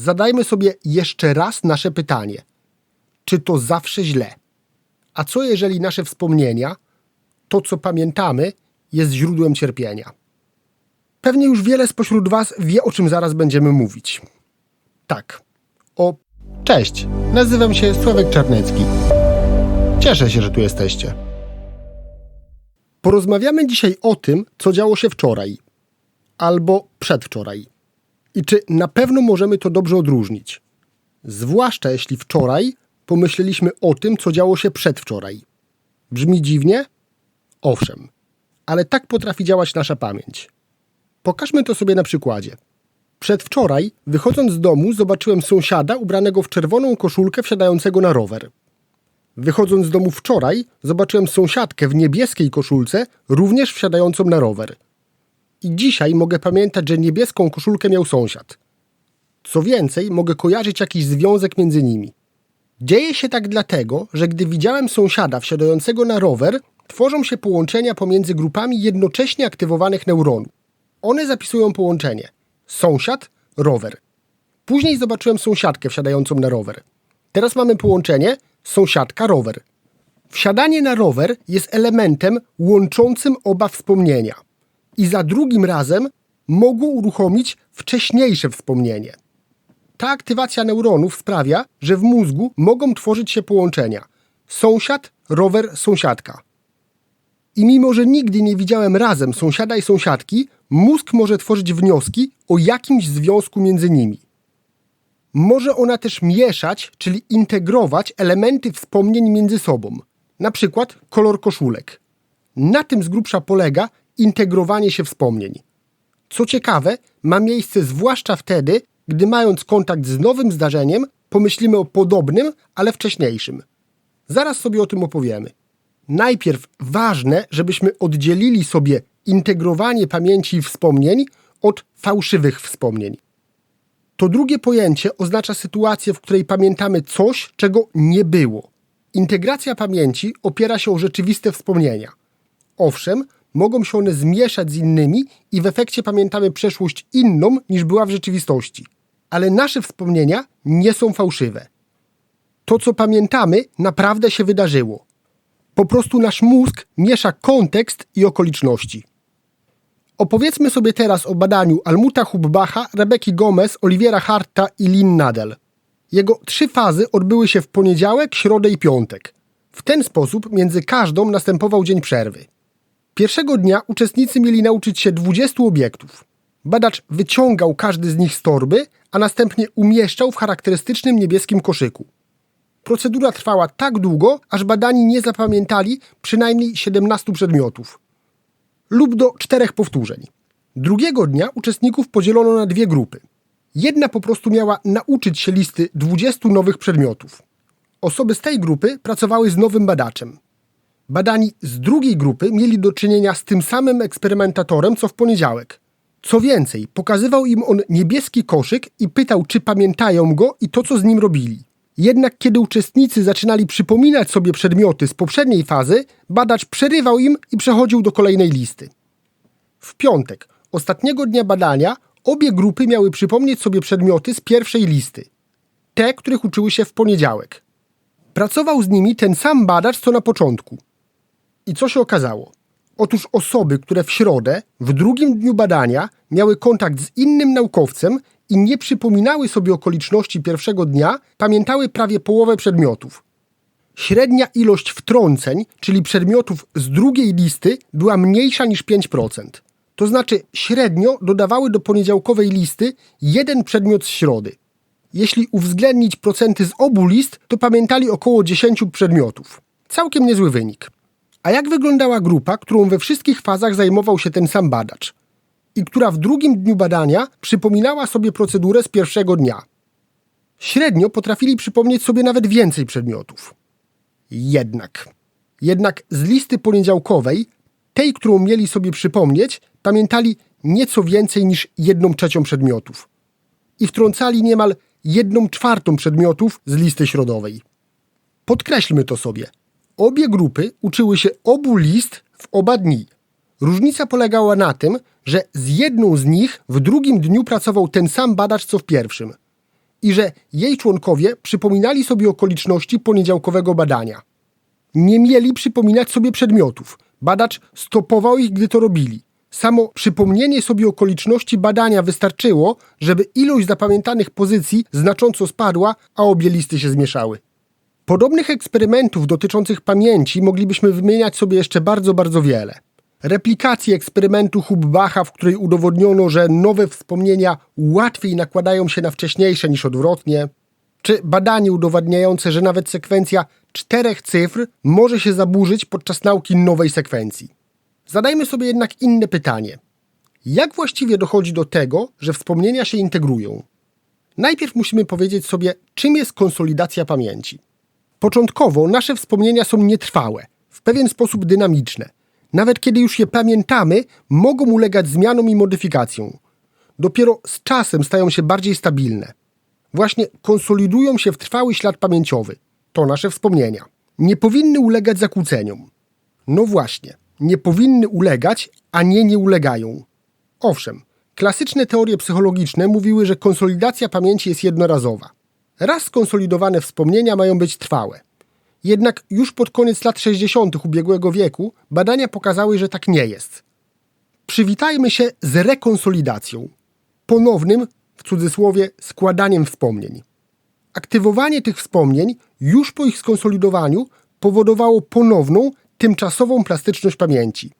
zadajmy sobie jeszcze raz nasze pytanie: czy to zawsze źle? A co jeżeli nasze wspomnienia, to co pamiętamy, jest źródłem cierpienia? Pewnie już wiele spośród Was wie, o czym zaraz będziemy mówić. Tak, o. Cześć, nazywam się Sławek Czarnecki. Cieszę się, że tu jesteście. Porozmawiamy dzisiaj o tym, co działo się wczoraj albo przedwczoraj. I czy na pewno możemy to dobrze odróżnić? Zwłaszcza jeśli wczoraj pomyśleliśmy o tym, co działo się przedwczoraj. Brzmi dziwnie? Owszem, ale tak potrafi działać nasza pamięć. Pokażmy to sobie na przykładzie. Przedwczoraj, wychodząc z domu, zobaczyłem sąsiada ubranego w czerwoną koszulkę wsiadającego na rower. Wychodząc z domu wczoraj, zobaczyłem sąsiadkę w niebieskiej koszulce, również wsiadającą na rower. I dzisiaj mogę pamiętać, że niebieską koszulkę miał sąsiad. Co więcej, mogę kojarzyć jakiś związek między nimi. Dzieje się tak dlatego, że gdy widziałem sąsiada wsiadającego na rower, tworzą się połączenia pomiędzy grupami jednocześnie aktywowanych neuronów. One zapisują połączenie sąsiad, rower. Później zobaczyłem sąsiadkę wsiadającą na rower. Teraz mamy połączenie sąsiadka, rower. Wsiadanie na rower jest elementem łączącym oba wspomnienia. I za drugim razem mogło uruchomić wcześniejsze wspomnienie. Ta aktywacja neuronów sprawia, że w mózgu mogą tworzyć się połączenia sąsiad, rower, sąsiadka. I mimo, że nigdy nie widziałem razem sąsiada i sąsiadki, mózg może tworzyć wnioski o jakimś związku między nimi. Może ona też mieszać, czyli integrować elementy wspomnień między sobą, na przykład kolor koszulek. Na tym z grubsza polega integrowanie się wspomnień. Co ciekawe, ma miejsce zwłaszcza wtedy, gdy mając kontakt z nowym zdarzeniem, pomyślimy o podobnym, ale wcześniejszym. Zaraz sobie o tym opowiemy. Najpierw ważne, żebyśmy oddzielili sobie integrowanie pamięci i wspomnień od fałszywych wspomnień. To drugie pojęcie oznacza sytuację, w której pamiętamy coś, czego nie było. Integracja pamięci opiera się o rzeczywiste wspomnienia. Owszem, mogą się one zmieszać z innymi i w efekcie pamiętamy przeszłość inną niż była w rzeczywistości. Ale nasze wspomnienia nie są fałszywe. To, co pamiętamy, naprawdę się wydarzyło. Po prostu nasz mózg miesza kontekst i okoliczności. Opowiedzmy sobie teraz o badaniu Almuta Hubbacha, Rebeki Gomez, Oliviera Harta i Lynn Nadel. Jego trzy fazy odbyły się w poniedziałek, środę i piątek. W ten sposób między każdą następował dzień przerwy. Pierwszego dnia uczestnicy mieli nauczyć się 20 obiektów. Badacz wyciągał każdy z nich z torby, a następnie umieszczał w charakterystycznym niebieskim koszyku. Procedura trwała tak długo, aż badani nie zapamiętali przynajmniej 17 przedmiotów lub do czterech powtórzeń. Drugiego dnia uczestników podzielono na dwie grupy. Jedna po prostu miała nauczyć się listy 20 nowych przedmiotów. Osoby z tej grupy pracowały z nowym badaczem. Badani z drugiej grupy mieli do czynienia z tym samym eksperymentatorem co w poniedziałek. Co więcej, pokazywał im on niebieski koszyk i pytał, czy pamiętają go i to, co z nim robili. Jednak kiedy uczestnicy zaczynali przypominać sobie przedmioty z poprzedniej fazy, badacz przerywał im i przechodził do kolejnej listy. W piątek, ostatniego dnia badania, obie grupy miały przypomnieć sobie przedmioty z pierwszej listy. Te, których uczyły się w poniedziałek. Pracował z nimi ten sam badacz co na początku. I co się okazało? Otóż osoby, które w środę, w drugim dniu badania, miały kontakt z innym naukowcem i nie przypominały sobie okoliczności pierwszego dnia, pamiętały prawie połowę przedmiotów. Średnia ilość wtrąceń, czyli przedmiotów z drugiej listy, była mniejsza niż 5%. To znaczy średnio dodawały do poniedziałkowej listy jeden przedmiot z środy. Jeśli uwzględnić procenty z obu list, to pamiętali około 10 przedmiotów. Całkiem niezły wynik. A jak wyglądała grupa, którą we wszystkich fazach zajmował się ten sam badacz? i która w drugim dniu badania przypominała sobie procedurę z pierwszego dnia. Średnio potrafili przypomnieć sobie nawet więcej przedmiotów. Jednak. Jednak z listy poniedziałkowej, tej, którą mieli sobie przypomnieć, pamiętali nieco więcej niż jedną trzecią przedmiotów. I wtrącali niemal jedną czwartą przedmiotów z listy środowej. Podkreślmy to sobie. Obie grupy uczyły się obu list w oba dni – Różnica polegała na tym, że z jedną z nich w drugim dniu pracował ten sam badacz co w pierwszym. i że jej członkowie przypominali sobie okoliczności poniedziałkowego badania. Nie mieli przypominać sobie przedmiotów. Badacz stopował ich, gdy to robili. Samo przypomnienie sobie okoliczności badania wystarczyło, żeby ilość zapamiętanych pozycji znacząco spadła, a obie listy się zmieszały. Podobnych eksperymentów dotyczących pamięci moglibyśmy wymieniać sobie jeszcze bardzo, bardzo wiele. Replikacji eksperymentu Hubbacha, w której udowodniono, że nowe wspomnienia łatwiej nakładają się na wcześniejsze niż odwrotnie, czy badanie udowadniające, że nawet sekwencja czterech cyfr może się zaburzyć podczas nauki nowej sekwencji. Zadajmy sobie jednak inne pytanie. Jak właściwie dochodzi do tego, że wspomnienia się integrują? Najpierw musimy powiedzieć sobie, czym jest konsolidacja pamięci. Początkowo nasze wspomnienia są nietrwałe, w pewien sposób dynamiczne. Nawet kiedy już je pamiętamy, mogą ulegać zmianom i modyfikacjom. Dopiero z czasem stają się bardziej stabilne. Właśnie konsolidują się w trwały ślad pamięciowy. To nasze wspomnienia. Nie powinny ulegać zakłóceniom. No właśnie, nie powinny ulegać, a nie nie ulegają. Owszem, klasyczne teorie psychologiczne mówiły, że konsolidacja pamięci jest jednorazowa. Raz skonsolidowane wspomnienia mają być trwałe. Jednak już pod koniec lat 60. ubiegłego wieku badania pokazały, że tak nie jest. Przywitajmy się z rekonsolidacją, ponownym, w cudzysłowie, składaniem wspomnień. Aktywowanie tych wspomnień już po ich skonsolidowaniu powodowało ponowną, tymczasową plastyczność pamięci.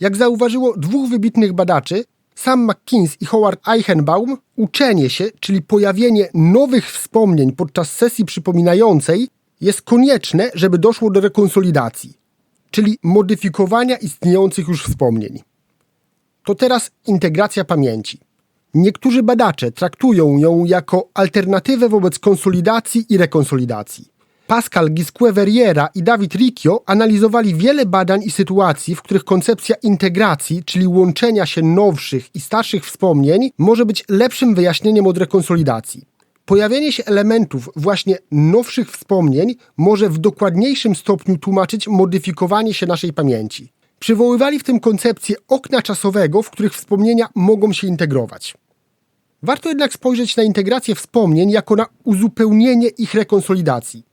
Jak zauważyło dwóch wybitnych badaczy, sam McKeans i Howard Eichenbaum, uczenie się, czyli pojawienie nowych wspomnień podczas sesji przypominającej, jest konieczne, żeby doszło do rekonsolidacji, czyli modyfikowania istniejących już wspomnień. To teraz integracja pamięci. Niektórzy badacze traktują ją jako alternatywę wobec konsolidacji i rekonsolidacji. Pascal Gisque-Verriera i David Riccio analizowali wiele badań i sytuacji, w których koncepcja integracji, czyli łączenia się nowszych i starszych wspomnień, może być lepszym wyjaśnieniem od rekonsolidacji. Pojawienie się elementów właśnie nowszych wspomnień może w dokładniejszym stopniu tłumaczyć modyfikowanie się naszej pamięci. Przywoływali w tym koncepcję okna czasowego, w których wspomnienia mogą się integrować. Warto jednak spojrzeć na integrację wspomnień jako na uzupełnienie ich rekonsolidacji.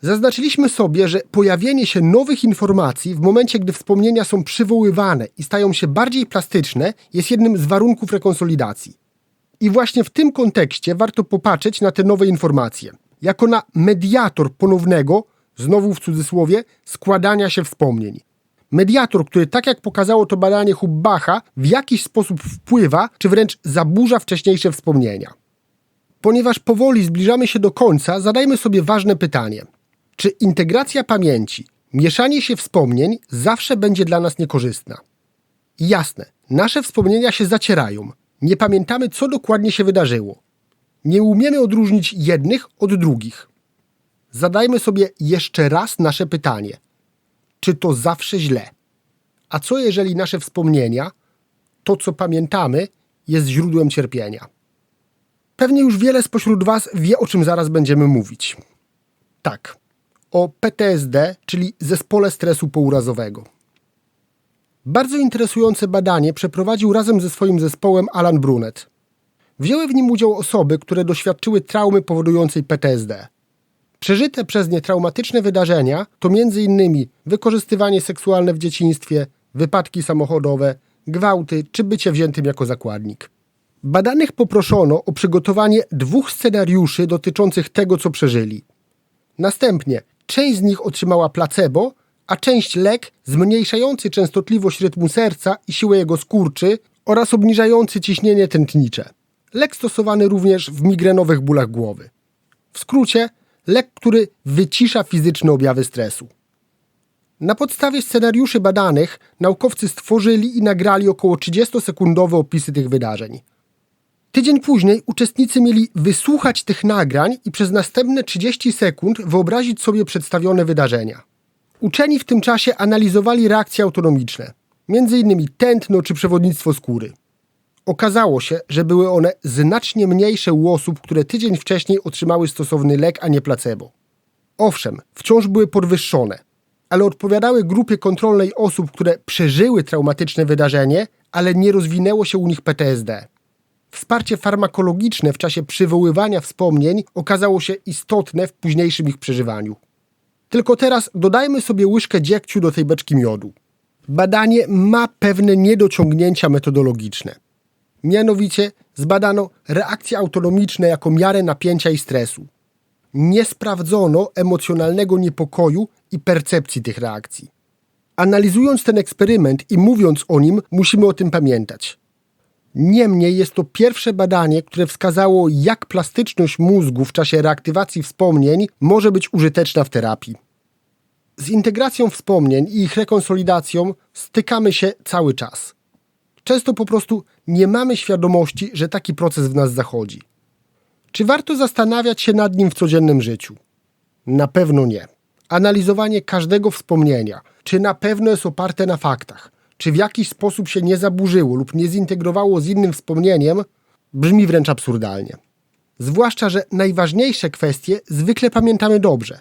Zaznaczyliśmy sobie, że pojawienie się nowych informacji w momencie, gdy wspomnienia są przywoływane i stają się bardziej plastyczne, jest jednym z warunków rekonsolidacji. I właśnie w tym kontekście warto popatrzeć na te nowe informacje, jako na mediator ponownego, znowu w cudzysłowie, składania się wspomnień. Mediator, który tak jak pokazało to badanie Hubbacha, w jakiś sposób wpływa, czy wręcz zaburza wcześniejsze wspomnienia. Ponieważ powoli zbliżamy się do końca, zadajmy sobie ważne pytanie – czy integracja pamięci, mieszanie się wspomnień zawsze będzie dla nas niekorzystna? Jasne, nasze wspomnienia się zacierają. Nie pamiętamy, co dokładnie się wydarzyło. Nie umiemy odróżnić jednych od drugich. Zadajmy sobie jeszcze raz nasze pytanie: czy to zawsze źle? A co jeżeli nasze wspomnienia, to co pamiętamy, jest źródłem cierpienia? Pewnie już wiele spośród Was wie, o czym zaraz będziemy mówić. Tak, o PTSD, czyli zespole stresu pourazowego. Bardzo interesujące badanie przeprowadził razem ze swoim zespołem Alan Brunet. Wzięły w nim udział osoby, które doświadczyły traumy powodującej PTSD. Przeżyte przez nie traumatyczne wydarzenia to m.in. wykorzystywanie seksualne w dzieciństwie, wypadki samochodowe, gwałty czy bycie wziętym jako zakładnik. Badanych poproszono o przygotowanie dwóch scenariuszy dotyczących tego, co przeżyli. Następnie Część z nich otrzymała placebo, a część lek zmniejszający częstotliwość rytmu serca i siłę jego skurczy oraz obniżający ciśnienie tętnicze. Lek stosowany również w migrenowych bólach głowy. W skrócie, lek, który wycisza fizyczne objawy stresu. Na podstawie scenariuszy badanych naukowcy stworzyli i nagrali około 30-sekundowe opisy tych wydarzeń. Tydzień później uczestnicy mieli wysłuchać tych nagrań i przez następne 30 sekund wyobrazić sobie przedstawione wydarzenia. Uczeni w tym czasie analizowali reakcje autonomiczne, m.in. tętno czy przewodnictwo skóry. Okazało się, że były one znacznie mniejsze u osób, które tydzień wcześniej otrzymały stosowny lek, a nie placebo. Owszem, wciąż były podwyższone, ale odpowiadały grupie kontrolnej osób, które przeżyły traumatyczne wydarzenie, ale nie rozwinęło się u nich PTSD. Wsparcie farmakologiczne w czasie przywoływania wspomnień okazało się istotne w późniejszym ich przeżywaniu. Tylko teraz dodajmy sobie łyżkę dziegciu do tej beczki miodu. Badanie ma pewne niedociągnięcia metodologiczne. Mianowicie zbadano reakcje autonomiczne jako miarę napięcia i stresu. Nie sprawdzono emocjonalnego niepokoju i percepcji tych reakcji. Analizując ten eksperyment i mówiąc o nim, musimy o tym pamiętać. Niemniej jest to pierwsze badanie, które wskazało, jak plastyczność mózgu w czasie reaktywacji wspomnień może być użyteczna w terapii. Z integracją wspomnień i ich rekonsolidacją stykamy się cały czas. Często po prostu nie mamy świadomości, że taki proces w nas zachodzi. Czy warto zastanawiać się nad nim w codziennym życiu? Na pewno nie. Analizowanie każdego wspomnienia, czy na pewno jest oparte na faktach, czy w jakiś sposób się nie zaburzyło lub nie zintegrowało z innym wspomnieniem, brzmi wręcz absurdalnie. Zwłaszcza, że najważniejsze kwestie zwykle pamiętamy dobrze.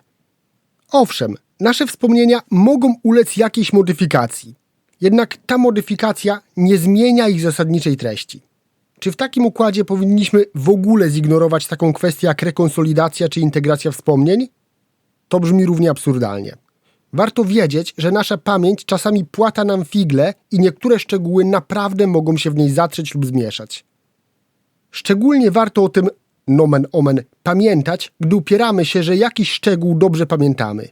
Owszem, nasze wspomnienia mogą ulec jakiejś modyfikacji, jednak ta modyfikacja nie zmienia ich zasadniczej treści. Czy w takim układzie powinniśmy w ogóle zignorować taką kwestię jak rekonsolidacja czy integracja wspomnień? To brzmi równie absurdalnie. Warto wiedzieć, że nasza pamięć czasami płata nam figle i niektóre szczegóły naprawdę mogą się w niej zatrzeć lub zmieszać. Szczególnie warto o tym, nomen omen, pamiętać, gdy upieramy się, że jakiś szczegół dobrze pamiętamy.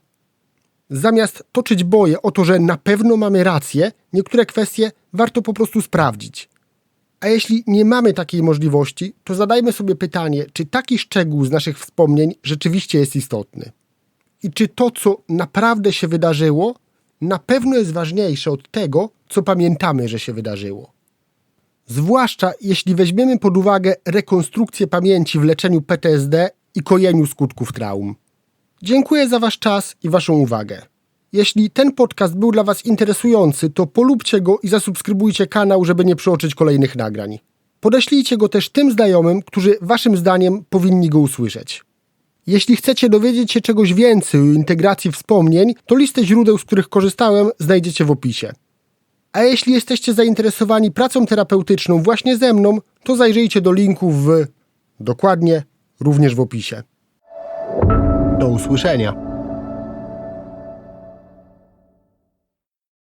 Zamiast toczyć boje o to, że na pewno mamy rację, niektóre kwestie warto po prostu sprawdzić. A jeśli nie mamy takiej możliwości, to zadajmy sobie pytanie, czy taki szczegół z naszych wspomnień rzeczywiście jest istotny. I czy to, co naprawdę się wydarzyło, na pewno jest ważniejsze od tego, co pamiętamy, że się wydarzyło. Zwłaszcza jeśli weźmiemy pod uwagę rekonstrukcję pamięci w leczeniu PTSD i kojeniu skutków traum. Dziękuję za Wasz czas i Waszą uwagę. Jeśli ten podcast był dla Was interesujący, to polubcie go i zasubskrybujcie kanał, żeby nie przeoczyć kolejnych nagrań. Podeślijcie go też tym znajomym, którzy Waszym zdaniem powinni go usłyszeć. Jeśli chcecie dowiedzieć się czegoś więcej o integracji wspomnień, to listę źródeł, z których korzystałem, znajdziecie w opisie. A jeśli jesteście zainteresowani pracą terapeutyczną właśnie ze mną, to zajrzyjcie do linków w dokładnie również w opisie. Do usłyszenia.